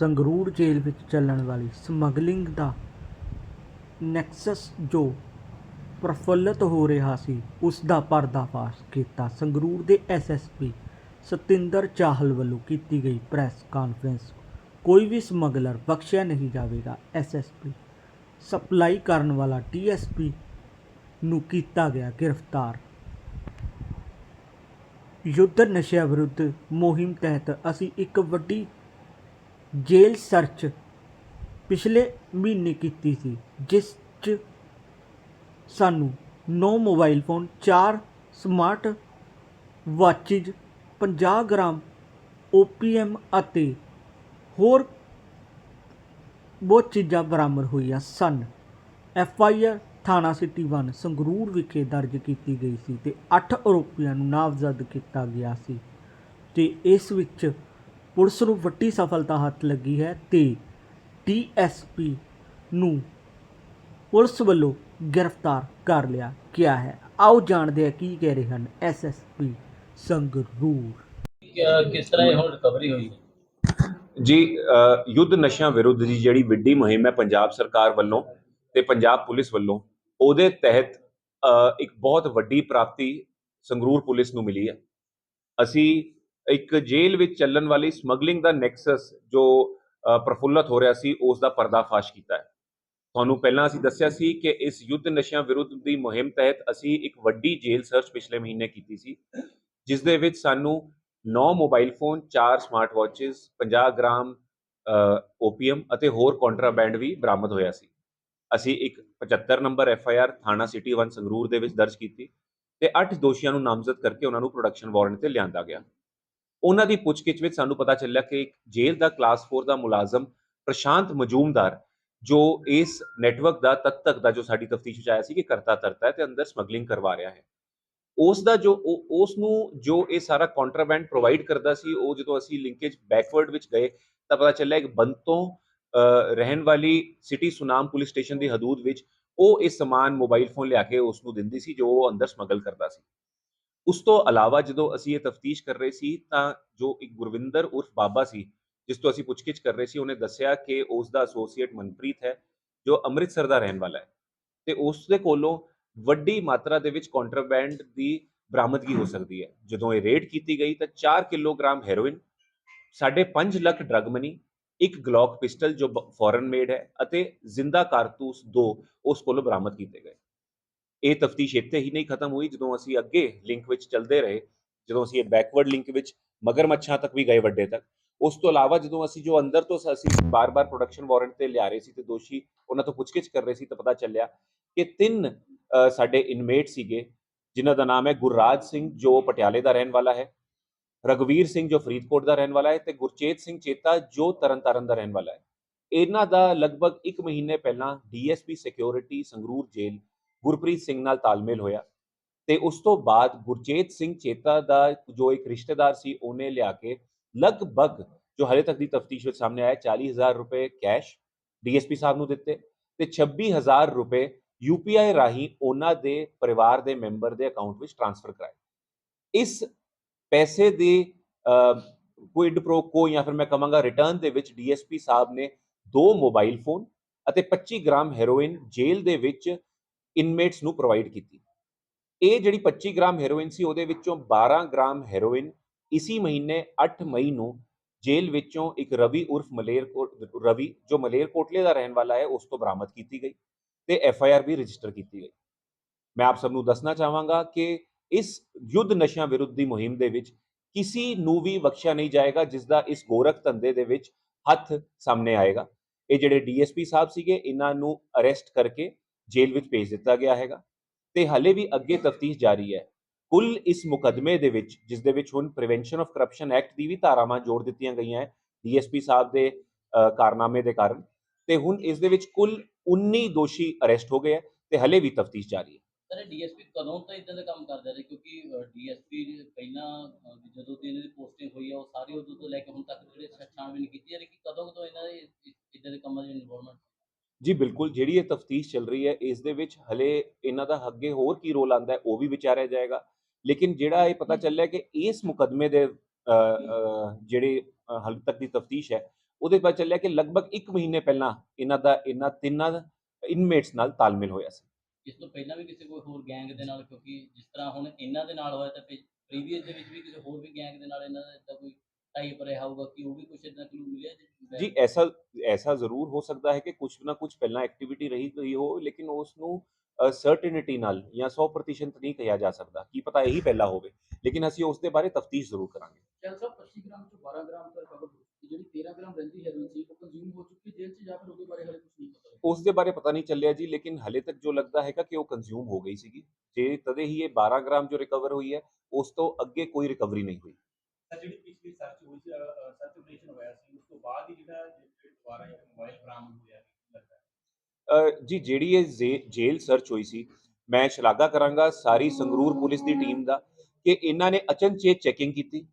ਸੰਗਰੂਰ ਜੇਲ੍ਹ ਵਿੱਚ ਚੱਲਣ ਵਾਲੀ ਸਮਗਲਿੰਗ ਦਾ ਨੈਕਸਸ ਜੋ ਪ੍ਰਫੁੱਲਤ ਹੋ ਰਿਹਾ ਸੀ, ਉਸ ਦਾ ਪਰਦਾਫਾਸ਼ ਕੀਤਾ। ਸੰਗਰੂਰ ਦੇ ਐਸਐਸਪੀ ਸਤਿੰਦਰ ਚਾਹਲ ਵੱਲੋਂ ਕੀਤੀ ਗਈ ਪ੍ਰੈਸ ਕਾਨਫਰੰਸ। ਕੋਈ ਵੀ ਸਮਗਲਰ ਬਖਸ਼ਿਆ ਨਹੀਂ ਜਾਵੇਗਾ। ਐਸਐਸਪੀ ਸਪਲਾਈ ਕਰਨ ਵਾਲਾ ਡੀਐਸਪੀ ਨੂੰ ਕੀਤਾ ਗਿਆ ਗ੍ਰਿਫਤਾਰ। ਯੁੱਧ ਨਸ਼ਿਆਂ ਵਿਰੁੱਧ ਮੁਹਿੰਮ ਤਹਿਤ ਅਸੀਂ ਇੱਕ ਵੱਡੀ ਜੇਲ੍ਹ ਸਰਚ ਪਿਛਲੇ ਮਹੀਨੇ ਕੀਤੀ ਸੀ, ਜਿਸ 'ਚ ਸਾਨੂੰ 9 mobile phone 4 smart watches 50 gram opium ਅਤੇ ਹੋਰ ਬਹੁਤ ਚੀਜ਼ਾਂ ਬਰਾਮਦ ਹੋਈਆਂ ਸਨ। ਐਫ ਆਈ ਆਰ ਥਾਣਾ ਸਿਟੀ 1 ਸੰਗਰੂਰ ਵਿਖੇ ਦਰਜ ਕੀਤੀ ਗਈ ਸੀ ਤੇ 8 ਆਰੋਪੀਆਂ ਨੂੰ ਨਾਮਜ਼ਦ ਕੀਤਾ ਗਿਆ ਸੀ ਤੇ ਇਸ ਵਿੱਚ ਪੁਲਿਸ ਨੂੰ ਵੱਡੀ ਸਫਲਤਾ ਹੱਥ ਲੱਗੀ ਹੈ ਤੇ ਡੀਐਸਪੀ ਨੂੰ ਪੁਲਿਸ ਵੱਲੋਂ ਗ੍ਰਿਫਤਾਰ ਕਰ ਲਿਆ ਗਿਆ ਹੈ। ਆਓ ਜਾਣਦੇ ਹਾਂ ਕੀ ਕਹਿ ਰਹੇ ਹਨ ਐਸਐਸਪੀ ਸੰਗਰੂਰ। ਕਿ- ਕਿਸ ਤਰ੍ਹਾਂ ਇਹ ਹੁਣ ਰਿਕਵਰੀ ਹੋਈ? ਹੈ ਜੀ ਅ, ਯੁੱਧ ਨਸ਼ਿਆਂ ਵਿਰੁੱਧ ਦੀ ਜਿਹੜੀ ਵੱਡੀ ਮੁਹਿੰਮ ਹੈ ਪੰਜਾਬ ਸਰਕਾਰ ਵੱਲੋਂ ਤੇ ਪੰਜਾਬ ਪੁਲਿਸ ਵੱਲੋਂ ਉਹਦੇ ਤਹਿਤ ਅ, ਇੱਕ ਬਹੁਤ ਵੱਡੀ ਪ੍ਰਾਪਤੀ ਸੰਗਰੂਰ ਪੁਲਿਸ ਨੂੰ ਮਿਲੀ ਹੈ। ਅਸੀਂ ਇੱਕ ਜੇਲ੍ਹ ਵਿੱਚ ਚੱਲਣ ਵਾਲੀ ਸਮਗਲਿੰਗ ਦਾ ਨੈਕਸਸ ਜੋ ਅ, ਪ੍ਰਫੁੱਲਤ ਹੋ ਰਿਹਾ ਸੀ ਉਸ ਦਾ ਪਰਦਾਫਾਸ਼ ਕੀਤਾ ਹੈ। ਤੁਹਾਨੂੰ ਪਹਿਲਾਂ ਅਸੀਂ ਦੱਸਿਆ ਸੀ ਕਿ ਇਸ ਯੁੱਧ ਨਸ਼ਿਆਂ ਵਿਰੁੱਧ ਦੀ ਮੁਹਿੰਮ ਤਹਿਤ ਅਸੀਂ ਇੱਕ ਵੱਡੀ ਜੇਲ੍ਹ ਸਰਚ ਪਿਛਲੇ ਮਹੀਨੇ ਕੀਤੀ ਸੀ ਜਿਸ ਦੇ ਵਿੱਚ ਸਾਨੂੰ 9 mobile phone 4 smart watches 50 gram opium ਅਤੇ ਹੋਰ ਕੰਟਰਾਬੈਂਡ ਵੀ ਬਰਾਮਦ ਹੋਇਆ ਸੀ। ਅਸੀਂ ਇੱਕ 75 ਨੰਬਰ ਐਫ ਆਈ ਆਰ ਥਾਣਾ ਸਿਟੀ 1 ਸੰਗਰੂਰ ਦੇ ਵਿੱਚ ਦਰਜ ਕੀਤੀ ਤੇ 8 ਦੋਸ਼ੀਆਂ ਨੂੰ ਨਾਮਜ਼ਦ ਕਰਕੇ ਉਹਨਾਂ ਨੂੰ ਪ੍ਰੋਡਕਸ਼ਨ ਵਾਰੰਟ ਤੇ ਲਿਆਂਦਾ ਗਿਆ। ਉਹਨਾਂ ਦੀ ਪੁੱਛਗਿੱਛ ਵਿੱਚ ਸਾਨੂੰ ਪਤਾ ਚੱਲਿਆ ਕਿ ਇੱਕ ਜੇਲ੍ਹ ਦਾ ਕਲਾਸ 4 ਦਾ ਮੁਲਾਜ਼ਮ ਪ੍ਰਸ਼ਾਂਤ ਮਜੂਮਦਾਰ ਜੋ ਇਸ ਨੈਟਵਰਕ ਦਾ ਤਦ ਤੱਕ ਦਾ ਜੋ ਸਾਡੀ ਤਫਤੀਸ਼ ਵਿੱਚ ਆਇਆ ਸੀ ਕਿ ਕਰਤਾ ਤਰਤਾ ਹੈ ਤੇ ਅੰਦਰ ਸਮਗਲਿੰਗ ਕਰਵਾ ਰਿਹਾ ਹੈ। ਉਸ ਦਾ ਜੋ ਉਸ ਨੂੰ ਜੋ ਇਹ ਸਾਰਾ ਕੰਟਰਾਬੈਂਡ ਪ੍ਰੋਵਾਈਡ ਕਰਦਾ ਸੀ ਉਹ ਜਦੋਂ ਅਸੀਂ ਲਿੰਕੇਜ ਬੈਕਵਰਡ ਵਿੱਚ ਗਏ ਤਾਂ ਪਤਾ ਚੱਲਿਆ ਕਿ ਬੰਤੋਂ ਅ, ਰਹਿਣ ਵਾਲੀ ਸਿਟੀ ਸੁਨਾਮ ਪੁਲਿਸ ਸਟੇਸ਼ਨ ਦੀ ਹਦੂਦ ਵਿੱਚ ਉਹ ਇਹ ਸਮਾਨ ਮੋਬਾਈਲ ਫੋਨ ਲਿਆ ਕੇ ਉਸ ਨੂੰ ਦਿੰਦੀ ਸੀ ਜੋ ਉਹ ਅੰਦਰ ਸਮਗਲ ਕਰਦਾ ਸੀ। ਉਸ ਤੋਂ ਇਲਾਵਾ ਜਦੋਂ ਅਸੀਂ ਇਹ ਤਫਤੀਸ਼ ਕਰ ਰਹੇ ਸੀ, ਤਾਂ ਜੋ ਇੱਕ ਗੁਰਵਿੰਦਰ ਉਰਫ ਬਾਬਾ ਸੀ, ਜਿਸ ਤੋਂ ਅਸੀਂ ਪੁੱਛਗਿੱਛ ਕਰ ਰਹੇ ਸੀ, ਉਹਨੇ ਦੱਸਿਆ ਕਿ ਉਸ ਦਾ ਐਸੋਸੀਏਟ ਮਨਪ੍ਰੀਤ ਹੈ, ਜੋ ਅੰਮ੍ਰਿਤਸਰ ਦਾ ਰਹਿਣ ਵਾਲਾ ਹੈ। ਤੇ ਉਸ ਦੇ ਕੋਲੋਂ ਵੱਡੀ ਮਾਤਰਾ ਦੇ ਵਿੱਚ ਕੰਟਰਾਬੈਂਡ ਦੀ ਬਰਾਮਦਗੀ ਹੋ ਸਕਦੀ ਹੈ। ਜਦੋਂ ਇਹ ਰੇਡ ਕੀਤੀ ਗਈ, ਤਾਂ 4 kilogram heroin 5.5 lakh drug money ਇੱਕ ਗਲੌਕ ਪਿਸਟਲ ਜੋ ਫੋਰਨ ਮੇਡ ਹੈ, ਅਤੇ ਜ਼ਿੰਦਾ ਕਾਰਤੂਸ ਦੋ ਉਸ ਕੋਲੋਂ ਬਰਾਮਦ ਕੀਤੇ ਗਏ। ਇਹ ਤਫਤੀਸ਼ ਇੱਥੇ ਹੀ ਨਹੀਂ ਖਤਮ ਹੋਈ, ਜਦੋਂ ਅਸੀਂ ਅੱਗੇ ਲਿੰਕ ਵਿੱਚ ਚੱਲਦੇ ਰਹੇ, ਜਦੋਂ ਅਸੀਂ ਇਹ ਬੈਕਵਰਡ ਲਿੰਕ ਵਿੱਚ ਮਗਰਮੱਛਾਂ ਤੱਕ ਵੀ ਗਏ ਵੱਡੇ ਤੱਕ। ਉਸ ਤੋਂ ਇਲਾਵਾ ਜਦੋਂ ਅਸੀਂ ਜੋ ਅੰਦਰ ਤੋਂ ਅਸੀਂ ਬਾਰ-ਬਾਰ ਪ੍ਰੋਡਕਸ਼ਨ ਵਾਰੰਟ ਤੇ ਲਿਆ ਰਹੇ ਸੀ ਤੇ ਦੋਸ਼ੀ ਉਹਨਾਂ ਤੋਂ ਪੁੱਛਗਿੱਛ ਕਰ ਰਹੇ ਸੀ ਤਾਂ ਪਤਾ ਚੱਲਿਆ ਕਿ ਤਿੰਨ ਸਾਡੇ ਇਨਮੇਟ ਸੀਗੇ, ਜਿਨ੍ਹਾਂ ਦਾ ਨਾਮ ਹੈ ਗੁਰਰਾਜ ਸਿੰਘ, ਜੋ ਪਟਿਆਲੇ ਦਾ ਰਹਿਣ ਵਾਲਾ ਹੈ ਰਗਵੀਰ ਸਿੰਘ, ਜੋ ਫਰੀਦਕੋਟ ਦਾ ਰਹਿਣ ਵਾਲਾ ਹੈ ਤੇ ਗੁਰਚੇਤ ਸਿੰਘ ਚੇਤਾ, ਜੋ ਤਰਨਤਾਰਨ ਦਾ ਰਹਿਣ ਵਾਲਾ ਹੈ। ਇਹਨਾਂ ਦਾ ਲਗਭਗ 1 ਮਹੀਨੇ ਪਹਿਲਾਂ D S P security Sangrur ਜੇਲ੍ਹ ਗੁਰਪ੍ਰੀਤ ਸਿੰਘ ਨਾਲ ਤਾਲਮੇਲ ਹੋਇਆ ਤੇ ਉਸ ਤੋਂ ਬਾਅਦ ਗੁਰਚੇਤ ਸਿੰਘ ਚੇਤਾ ਦਾ ਜੋ ਇੱਕ ਰਿਸ਼ਤੇਦਾਰ ਸੀ, ਉਹਨੇ ਲਿਆ ਕੇ ਲਗਭਗ ਜੋ ਹਲੇ ਤੱਕ ਦੀ ਤਫਤੀਸ਼ ਵਿੱਚ ਸਾਹਮਣੇ ਆਇਆ 40000 ਰੁਪਏ ਕੈਸ਼ ਡੀਐਸਪੀ ਸਾਹਿਬ ਨੂੰ ਦਿੱਤੇ ਤੇ 26000 ਰੁਪਏ ਯੂਪੀਆਈ ਰਾਹੀਂ ਉਹਨਾਂ ਦੇ ਪਰਿਵਾਰ ਦੇ ਮੈਂਬਰ ਦੇ ਅਕਾਊਂਟ ਵਿੱਚ ਟ੍ਰਾਂਸਫਰ ਕਰਾਏ। ਇਸ ਪੈਸੇ ਦੇ ਕੁਇਡ ਪ੍ਰੋ ਕੋ ਜਾਂ ਫਿਰ ਮੈਂ ਕਹਾਂਗਾ ਰਿਟਰਨ ਦੇ ਵਿੱਚ ਡੀਐਸਪੀ ਸਾਹਿਬ ਨੇ ਦੋ ਮੋਬਾਈਲ ਫੋਨ ਅਤੇ 25 ਗ੍ਰਾਮ ਹੈਰੋਇਨ ਜੇਲ੍ਹ ਦੇ ਵਿੱਚ ਇਨਮੇਟਸ ਨੂੰ ਪ੍ਰੋਵਾਈਡ ਕੀਤੀ। ਇਹ ਜਿਹੜੀ 25 ਗ੍ਰਾਮ ਹੈਰੋਇਨ ਸੀ, ਉਹਦੇ ਵਿੱਚੋਂ 12 ਗ੍ਰਾਮ ਹੈਰੋਇਨ ਇਸੀ ਮਹੀਨੇ 8 ਮਈ ਨੂੰ ਜੇਲ੍ਹ ਵਿੱਚੋਂ ਇੱਕ ਰਵੀ ਉਰਫ ਮਲੇਰਕੋਟ ਰਵੀ, ਜੋ ਮਲੇਰਕੋਟਲੇ ਦਾ ਰਹਿਣ ਵਾਲਾ ਹੈ, ਉਸ ਤੋਂ ਬਰਾਮਦ ਕੀਤੀ ਗਈ ਤੇ ਐਫ ਆਈ ਆਰ ਵੀ ਰਜਿਸਟਰ ਕੀਤੀ ਗਈ। ਮੈਂ ਆਪ ਸਭ ਨੂੰ ਦੱਸਣਾ ਚਾਹਾਂਗਾ ਕਿ ਇਸ ਯੁੱਧ ਨਸ਼ਿਆਂ ਵਿਰੁੱਧ ਦੀ ਮੁਹਿੰਮ ਦੇ ਵਿੱਚ ਕਿਸੇ ਨੂੰ ਵੀ ਬਖਸ਼ਿਆ ਨਹੀਂ ਜਾਏਗਾ ਜਿਸ ਦਾ ਇਸ ਗੋਰਖ ਧੰਦੇ ਦੇ ਵਿੱਚ ਹੱਥ ਸਾਹਮਣੇ ਆਏਗਾ। ਇਹ ਜਿਹੜੇ ਡੀਐਸਪੀ ਸਾਹਿਬ ਸੀਗੇ, ਇਹਨਾਂ ਨੂੰ ਅਰੈਸਟ ਕਰਕੇ ਜੇਲ੍ਹ ਵਿੱਚ ਭੇਜ ਦਿੱਤਾ ਗਿਆ ਹੈਗਾ ਤੇ ਹਲੇ ਵੀ ਅੱਗੇ ਤਫਤੀਸ਼ ਜਾਰੀ ਹੈ। ਕੁੱਲ ਇਸ ਮੁਕਦਮੇ ਦੇ ਵਿੱਚ, ਜਿਸ ਦੇ ਵਿੱਚ ਹੁਣ ਪ੍ਰੀਵੈਂਸ਼ਨ ਆਫ ਕਰਪਸ਼ਨ ਐਕਟ ਦੀ ਵੀ ਧਾਰਾਵਾਂ ਜੋੜ ਦਿੱਤੀਆਂ ਗਈਆਂ ਹੈ, ਡੀਐਸਪੀ ਸਾਹਿਬ ਦੇ ਕਾਰਨਾਮੇ ਦੇ ਕਾਰਨ, ਤੇ ਹੁਣ ਇਸ ਦੇ ਵਿੱਚ ਕੁੱਲ 19 ਦੋਸ਼ੀ ਅਰੈਸਟ ਹੋ ਗਏ ਹੈ ਤੇ ਹਲੇ ਵੀ ਤਫਤੀਸ਼ ਜਾਰੀ ਹੈ। ਸਰ ਡੀਐਸਪੀ ਕਦੋਂ ਤੋਂ ਇਦਾਂ ਦੇ ਕੰਮ ਕਰਦੇ ਰਹੇ? ਕਿਉਂਕਿ ਡੀਐਸਪੀ ਪਹਿਲਾਂ ਜਦੋਂ ਦੀ ਇਹਨਾਂ ਦੀ ਪੋਸਟਿੰਗ ਹੋਈ ਹੈ, ਉਹ ਸਾਰੇ ਉਦੋਂ ਤੋਂ ਲੈ ਕੇ ਹੁਣ ਤੱਕ ਜਿਹੜੇ ਛਾਣਬੀਨ ਕੀਤੀ ਹੈ ਕਿ ਕਦੋਂ ਤੋਂ ਇਹਨਾਂ ਦੇ ਇਦਾਂ ਦੇ ਕੰਮਾਂ ਦੀ ਇਨਵੋਲਵਮੈਂਟ ਜੀ ਬਿਲਕੁਲ ਜਿਹੜੀ ਇਹ ਤਫਤੀਸ਼ ਚੱਲ ਰਹੀ ਹੈ ਇਸ ਦੇ ਵਿੱਚ ਹਲੇ ਇਹਨਾਂ ਦਾ ਅੱਗੇ ਹੋਰ ਕੀ ਰੋਲ ਆਂਦਾ ਹੈ ਉਹ ਵੀ ਵਿਚਾਰਿਆ ਜਾਏਗਾ। ਲੇਕਿਨ ਜਿਹੜਾ ਇਹ ਪਤਾ ਚੱਲਿਆ ਕਿ ਇਸ ਮੁਕਦਮੇ ਦੇ ਜਿਹੜੇ ਹਾਲੇ ਤੱਕ ਦੀ ਤਫਤੀਸ਼ ਹੈ ਉਹਦੇ ਬਾਅਦ ਚੱਲਿਆ ਕਿ ਲਗਭਗ 1 ਮਹੀਨੇ ਪਹਿਲਾਂ ਇਹਨਾਂ ਦਾ ਇਹਨਾਂ ਤਿੰਨਾਂ ਇਨਮੇਟਸ ਨਾਲ ਤਾਲਮੇਲ ਹੋਇਆ ਸੀ। ਇਸ ਤੋਂ ਪਹਿਲਾਂ ਵੀ ਕਿਸੇ ਕੋਈ ਹੋਰ ਗੈਂਗ ਦੇ ਨਾਲ ਕਿਉਂਕਿ ਜਿਸ ਤਰ੍ਹਾਂ ਹੁਣ ਇਹਨਾਂ ਦੇ ਨਾਲ ਹੋਇਆ ਤਾਂ ਪ੍ਰੀਵੀਅਸ ਦੇ ਵਿੱਚ ਵੀ ਕਿਸੇ ਹੋਰ ਵੀ ਗੈਂਗ ਦੇ ਨਾਲ ਇਹਨਾਂ ਦਾ ਕੋਈ ਟਾਈਪ ਰਿਹਾ ਹੋਊਗਾ ਕਿ ਉਹ ਵੀ ਕੁਛ ਇਦਾਂ ਕਲੂ ਮਿਲਿਆ ਜੀ ਐਸਾ ਐਸਾ ਜ਼ਰੂਰ ਹੋ ਸਕਦਾ ਹੈ ਕਿ ਕੁਝ ਨਾ ਕੁਝ ਪਹਿਲਾਂ ਐਕਟੀਵਿਟੀ ਰਹੀ ਗਈ ਹੋ ਲੇਕਿਨ ਉਸ ਨੂੰ ਸਰਟਨਿਟੀ ਨਾਲ ਜਾਂ 100% ਨਹੀਂ ਕਿਹਾ ਜਾ ਸਕਦਾ ਕੀ ਪਤਾ ਇਹੀ ਪਹਿਲਾਂ ਹੋਵੇ ਲੇਕਿਨ ਅਸੀਂ ਉਸ ਦੇ ਬਾਰੇ ਤਫਤੀਸ਼ ਜ਼ਰੂਰ ਕਰਾਂਗੇ ਚਲ ਸਾਹਿਬ 25 ਗ੍ਰਾਮ ਚੋਂ 12 ਗ੍ਰਾਮ ਤੱਕ ਹੋ ਚੁੱਕੀ ਜਿਹੜੀ 13 ਗ੍ਰਾਮ ਰਹਿੰਦੀ ਹੈਰੋਇਨ ਸੀ ਉਹ ਕੰਜ਼ਿਊਮ ਹੋ ਚੁੱਕੀ ਜੇਲ੍ਹ 'ਚ ਜਾਂ ਫਿਰ ਉਹਦੇ ਬਾਰੇ ਹਲੇ ਕੁਝ ਨਹੀਂ ਪਤਾ ਉਸ ਦੇ ਬਾਰੇ ਪਤਾ ਨਹੀਂ ਚੱਲਿਆ ਜੀ ਲੇਕਿਨ ਹਲੇ ਤੱਕ ਜੋ ਲੱਗਦਾ ਹੈਗਾ ਕਿ ਉਹ ਕੰਜ਼ਿਊਮ ਹੋ ਗਈ ਸੀਗੀ ਜੇ ਤਦੇ ਹੀ ਇਹ 12 ਗ੍ਰਾਮ ਜੋ ਰਿਕਵਰ ਹੋਈ ਹੈ ਉਸ ਤੋਂ ਅੱਗੇ ਕੋਈ ਰਿਕਵਰੀ ਨਹੀਂ ਹੋਈ ਤਾਂ ਜਿਹੜੀ ਪਿਛਲੀ ਸਰਚ ਹੋਈ ਸੀ ਸਰਚ ਆਪਰੇਸ਼ਨ ਹੋਇਆ ਸੀ, ਉਸ ਤੋਂ ਬਾਅਦ ਹੀ ਜਿਹੜਾ ਜਿਹੜਾ ਦੁਬਾਰਾ ਇੱਕ ਮੋਬਾਈਲ ਬਰਾਮਦ ਹੋਇਆ ਕੀ ਲੱਗਦਾ? ਜੀ, ਜਿਹੜੀ ਇਹ ਜ਼ੇ- ਜੇਲ੍ਹ ਸਰਚ ਹੋਈ ਸੀ, ਮੈਂ ਸ਼ਲਾਘਾ ਕਰਾਂਗਾ ਸਾਰੀ ਸੰਗਰੂਰ ਪੁਲਿਸ ਦੀ ਟੀਮ ਦਾ ਕਿ ਇਹਨਾਂ ਨੇ ਅਚਨਚੇਤ ਚੈਕਿੰਗ ਕੀਤੀ,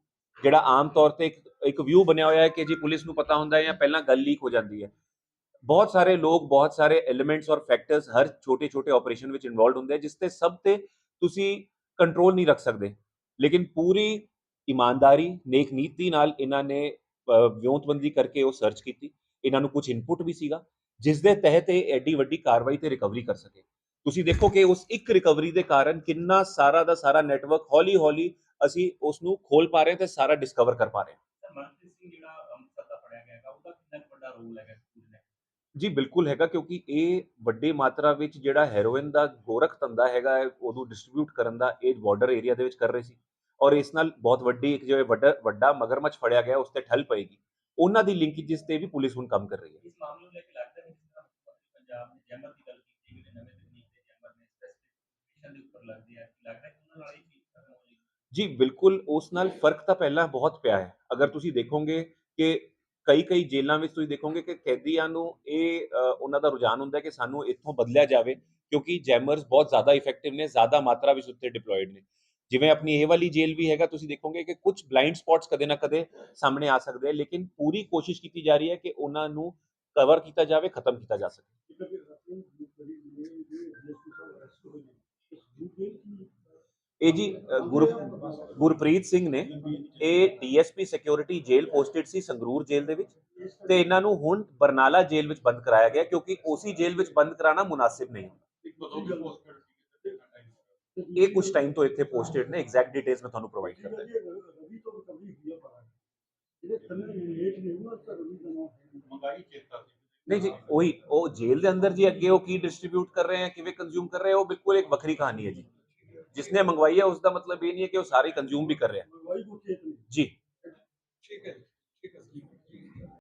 ਜਿਹੜਾ ਆਮ ਤੌਰ ਤੇ ਇੱਕ ਇੱਕ ਵਿਊ ਬਣਿਆ ਹੋਇਆ ਹੈ ਕਿ ਜੀ ਪੁਲਿਸ ਨੂੰ ਪਤਾ ਹੁੰਦਾ ਹੈ ਜਾਂ ਪਹਿਲਾਂ ਗੱਲ ਲੀਕ ਹੋ ਜਾਂਦੀ ਹੈ। ਬਹੁਤ ਸਾਰੇ ਲੋਕ, ਬਹੁਤ ਸਾਰੇ ਐਲੀਮੈਂਟਸ ਔਰ ਫੈਕਟਰਸ ਹਰ ਛੋਟੇ ਛੋਟੇ ਆਪਰੇਸ਼ਨ ਵਿੱਚ ਇਨਵੋਲਡ ਹੁੰਦੇ ਆ, ਜਿਸ ਤੇ ਸਭ ਤੇ ਤੁਸੀਂ ਕੰਟਰੋਲ ਨਹੀਂ ਰੱਖ ਸਕਦੇ। ਲੇਕਿਨ ਪੂਰੀ ਇਮਾਨਦਾਰੀ ਨੇਕ ਨੀਤੀ ਨਾਲ ਇਹਨਾਂ ਨੇ ਵਿਉਂਤਬੰਦੀ ਕਰਕੇ ਉਹ ਸਰਚ ਕੀਤੀ। ਇਹਨਾਂ ਨੂੰ ਕੁਝ ਇਨਪੁਟ ਵੀ ਸੀਗਾ ਜਿਸ ਦੇ ਤਹਿਤ ਇਹ ਐਡੀ ਵੱਡੀ ਕਾਰਵਾਈ ਤੇ ਰਿਕਵਰੀ ਕਰ ਸਕੇ। ਤੁਸੀਂ ਦੇਖੋ ਕਿ ਉਸ ਇੱਕ ਰਿਕਵਰੀ ਦੇ ਕਾਰਨ ਕਿੰਨਾ ਸਾਰਾ ਦਾ ਸਾਰਾ ਨੈਟਵਰਕ ਹੌਲੀ ਹੌਲੀ ਅਸੀਂ ਉਸ ਨੂੰ ਖੋਲ ਪਾ ਰਹੇ ਤੇ ਸਾਰਾ ਡਿਸਕਵਰ ਕਰ ਪਾ ਰਹੇ। ਜੀ ਬਿਲਕੁਲ ਹੈਗਾ ਕਿਉਂਕਿ ਇਹ ਵੱਡੀ ਮਾਤਰਾ ਵਿੱਚ ਜਿਹੜਾ ਹੈਰੋਇਨ ਦਾ ਗੋਰਖ ਧੰਦਾ ਹੈਗਾ ਉਹਨੂੰ ਡਿਸਟ੍ਰੀਬਿਊਟ ਕਰਨ ਦਾ ਇਹ ਬਾਰਡਰ ਏਰੀਆ ਦੇ ਵਿੱਚ ਕਰ ਰਹੇ ਸੀ। ਔਰ ਇਸ ਨਾਲ ਬਹੁਤ ਵੱਡੀ ਇੱਕ ਜਿਵੇਂ ਵੱਡਾ ਵੱਡਾ ਮਗਰਮੱਛ ਫੜਿਆ ਗਿਆ ਉਸ ਤੇ ਠੱਲ ਪਏਗੀ। ਉਹਨਾਂ ਦੀ ਲਿੰਕੇਜਸ ਤੇ ਵੀ ਪੁਲਿਸ ਹੁਣ ਕੰਮ ਕਰ ਰਹੀ ਹੈ। ਇਸ ਮਾਮਲੇ ਨੂੰ ਲੈ ਕੇ ਲੱਗਦਾ ਹੈ ਕਿ ਜਿਸ ਤਰ੍ਹਾਂ ਮੁੱਖ ਮੰਤਰੀ ਪੰਜਾਬ ਨੇ ਜੈਮਰ ਦੀ ਗੱਲ ਕੀਤੀ ਕਿ ਨਵੇਂ ਤਕਨੀਕ ਦੇ ਜੈਮਰ ਨੇ ਸਪੈਸਿਫਿਕ ਦੇ ਉੱਪਰ ਲੱਗਦੇ ਆ ਲੱਗਦਾ ਹੈ ਕਿ ਉਹਨਾਂ ਨਾਲ ਇਹ ਚੀਜ਼ ਖਤਮ ਹੋ ਜਾਏਗੀ। ਜੀ ਬਿਲਕੁਲ ਉਸ ਨਾਲ ਫ਼ਰਕ ਤਾਂ ਪਹਿਲਾਂ ਬਹੁਤ ਪਿਆ ਹੈ। ਅਗਰ ਤੁਸੀਂ ਦੇਖੋਗੇ ਕਿ ਕਈ ਕਈ ਜੇਲ੍ਹਾਂ ਵਿੱਚ ਤੁਸੀਂ ਦੇਖੋਗੇ ਕਿ ਕੈਦੀਆਂ ਨੂੰ ਇਹ ਉਹਨਾਂ ਦਾ ਰੁਝਾਨ ਹੁੰਦਾ ਹੈ ਕਿ ਸਾਨੂੰ ਇੱਥੋਂ ਬਦਲਿਆ ਜਾਵੇ ਕਿਉਂਕਿ ਜੈਮਰਸ ਬਹੁਤ ਜ਼ਿਆਦਾ ਇਫੈਕਟਿਵ ਨੇ ਜ਼ਿਆਦਾ ਮਾਤਰਾ ਵਿੱਚ ਉੱਤੇ ਡਿਪਲੋਇਡ ਨੇ। ਜਿਵੇਂ ਆਪਣੀ ਇਹ ਵਾਲੀ ਜੇਲ੍ਹ ਵੀ ਹੈਗਾ, ਤੁਸੀਂ ਦੇਖੋਗੇ ਕਿ ਕੁਝ ਬਲਾਈਂਡ ਸਪੌਟਸ ਕਦੇ ਨਾ ਕਦੇ ਸਾਹਮਣੇ ਆ ਸਕਦੇ ਆ, ਲੇਕਿਨ ਪੂਰੀ ਕੋਸ਼ਿਸ਼ ਕੀਤੀ ਜਾ ਰਹੀ ਹੈ ਕਿ ਉਹਨਾਂ ਨੂੰ ਕਵਰ ਕੀਤਾ ਜਾਵੇ, ਖਤਮ ਕੀਤਾ ਜਾ ਸਕੇ। ਇਹ ਜੀ ਗੁਰ, ਗੁਰਪ੍ਰੀਤ ਸਿੰਘ ਨੇ ਇਹ ਡੀਐਸਪੀ ਸਿਕਿਉਰਿਟੀ ਜੇਲ੍ਹ ਪੋਸਟਡ ਸੀ ਸੰਗਰੂਰ ਜੇਲ੍ਹ ਦੇ ਵਿੱਚ ਤੇ ਇਹਨਾਂ ਨੂੰ ਹੁਣ ਬਰਨਾਲਾ ਜੇਲ੍ਹ ਵਿੱਚ ਬੰਦ ਕਰਾਇਆ ਗਿਆ ਕਿਉਂਕਿ ਉਸੇ ਜੇਲ੍ਹ ਵਿੱਚ ਬੰਦ ਕਰਾਉਣਾ ਮੁਨਾਸਿਬ ਨਹੀਂ। ਇਹ ਕੁਝ ਟਾਈਮ ਤੋਂ ਇੱਥੇ ਪੋਸਟਡ ਨੇ ਐਗਜ਼ੈਕਟ ਡਿਟੇਲਸ ਮੈਂ ਤੁਹਾਨੂੰ ਪ੍ਰੋਵਾਈਡ ਕਰਦਾ ਸੀ ਨਹੀਂ ਜੀ ਉਹੀ ਉਹ ਜੇਲ੍ਹ ਦੇ ਅੰਦਰ ਜੀ ਅੱਗੇ ਉਹ ਕੀ ਡਿਸਟ੍ਰੀਬਿਊਟ ਕਰ ਰਹੇ ਹੈ ਕਿਵੇਂ ਕੰਜ਼ਿਊਮ ਕਰ ਰਹੇ ਹੈ ਉਹ ਬਿਲਕੁਲ ਇੱਕ ਵੱਖਰੀ ਕਹਾਣੀ ਹੈ ਜੀ। ਜਿਸਨੇ ਮੰਗਵਾਈ ਹੈ ਉਸ ਦਾ ਮਤਲਬ ਇਹ ਨਹੀਂ ਹੈ ਕਿ ਉਹ ਸਾਰੇ ਕੰਜ਼ਿਊਮ ਵੀ ਕਰ ਰਿਹਾ। ਹੈ ਜੀ। ਹੈ